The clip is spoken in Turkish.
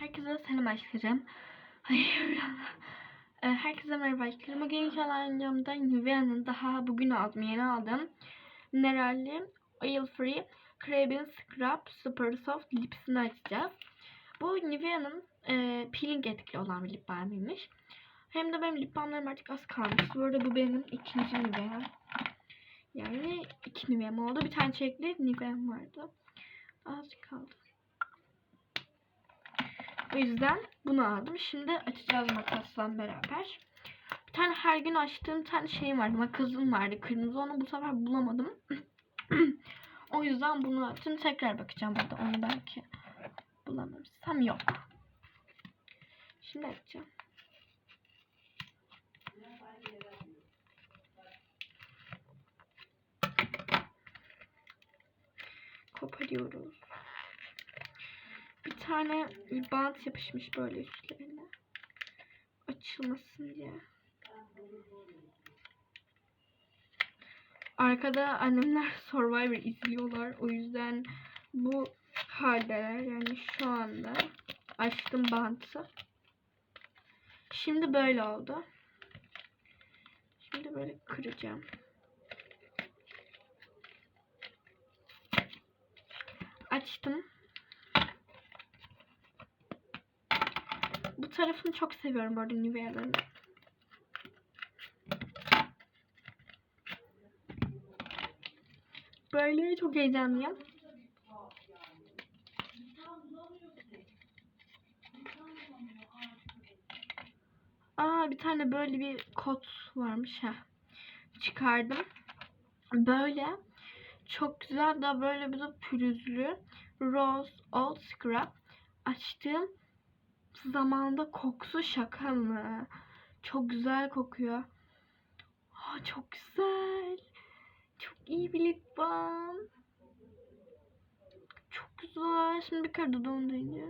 Herkese selam aşklarım. Hayır. Ee, Herkese merhaba aşklarım. Bugün inşallah yanımda Nivea'nın daha bugün aldım. Yeni aldım. Mineralli Oil Free Caribbean Scrub Super Soft Lips'ini açacağız. Bu Nivea'nın e, peeling etkili olan bir lip balmıymış. Hem de benim lip balmlarım artık az kalmış. Bu arada bu benim ikinci Nivea. Yani iki Nivea'm oldu. Bir tane çekli Nivea'm vardı. Azıcık kaldı. O yüzden bunu aldım. Şimdi açacağız makasla beraber. Bir tane her gün açtığım tane şeyim vardı. Makasım vardı. Kırmızı onu bu sefer bulamadım. o yüzden bunu açtım. Tekrar bakacağım burada. Onu belki bulamamışsam yok. Şimdi açacağım. Koparıyoruz. Tane bant yapışmış böyle üstlerine. Açılmasın diye. Arkada annemler Survivor izliyorlar. O yüzden bu haldeler. Yani şu anda açtım bantı. Şimdi böyle oldu. Şimdi böyle kıracağım. Açtım. Tarafını çok seviyorum bu arada Nivea'ların. Böyle çok heyecanlıyım. Aa bir tane böyle bir kot varmış ha. Çıkardım. Böyle çok güzel da böyle bir de pürüzlü Rose Old Scrub açtığım zamanda kokusu şaka mı? Çok güzel kokuyor. Aa, çok güzel. Çok iyi bir lip balm. Çok güzel. Şimdi bir kere dudağımda ince.